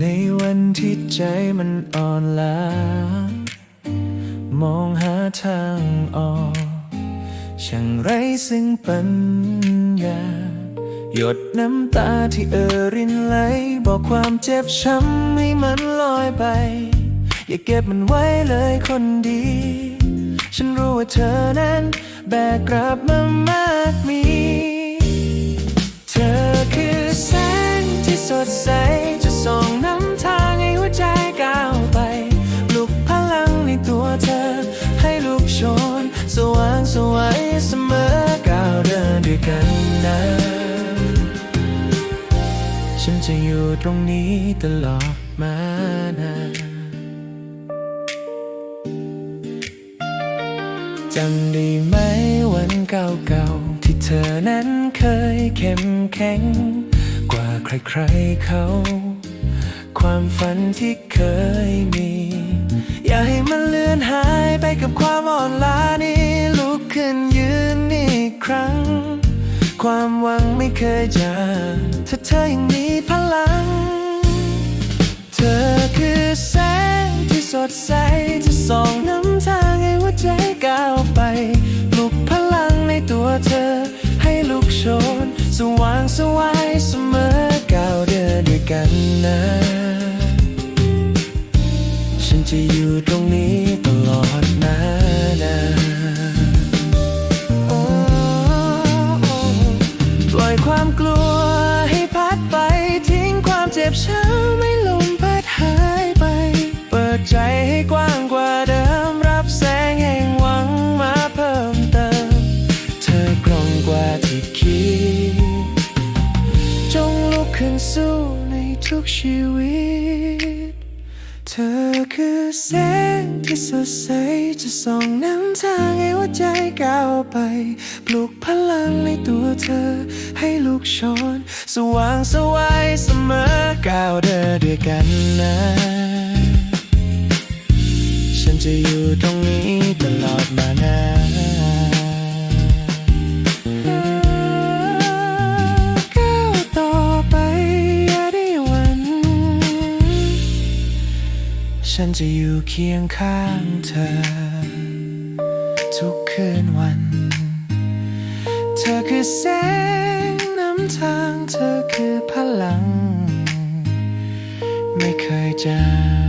ในวันที่ใจมันอ่อนล้ามองหาทางออกช่างไรซึ่งปัญญา หยดน้ำตาที่เอ่อรินไหล บอกความเจ็บช้ำให้มันลอยไป อย่าเก็บมันไว้เลยคนดี ฉันรู้ว่าเธอนั้นแบกกลับมามา ชน สว่างสวัยเสมอก้าวเดินด้วยกันนะฉันจะอยู่ตรงนี้ตลอดมานาจำได้ไหมวันเก่าๆที่เธอนั้นเคยเข้มแข็ง กว่าใครๆเขา ความฝันที่เคยมี อย่าให้มันเลือนหายไปกับความอ่อนล้านี้ลุกขึ้นยืนอีกครั้ง ความหวังไม่เคยจางถ้าเธอยังมีพลัง เธอคือแสงที่สดใสจะส่องนำทางให้หัวใจก้าวไปปลุกพลังในตัวเธอให้ลุกโชน สว่างสวายเสมอก้าวเดินด้วยกันนะ ตรงนี้ตลอดมานะโอ้ปล่อยความกลัวให้พัดไป ทิ้งความเจ็บช้ำไม่ลมพัดหายไป เปิดใจให้กว้างกว่าเดิม รับแสงแห่งหวังมาเพิ่มเติม เธอกล่องกว่าที่คิด จงลุกขึ้นสู้ในทุกชีวิต เธอคือแสงที่สดใสจะส่องนำทางให้หัวใจก้าวไป ปลุกพลังในตัวเธอ ให้ลุกชน สว่างสวายเสมอก้าวเดินด้วยกันนะ ฉันจะอยู่เคียงข้างเธอ ทุกคืนวัน เธอคือแสงนำทาง เธอคือพลัง ไม่เคยจาง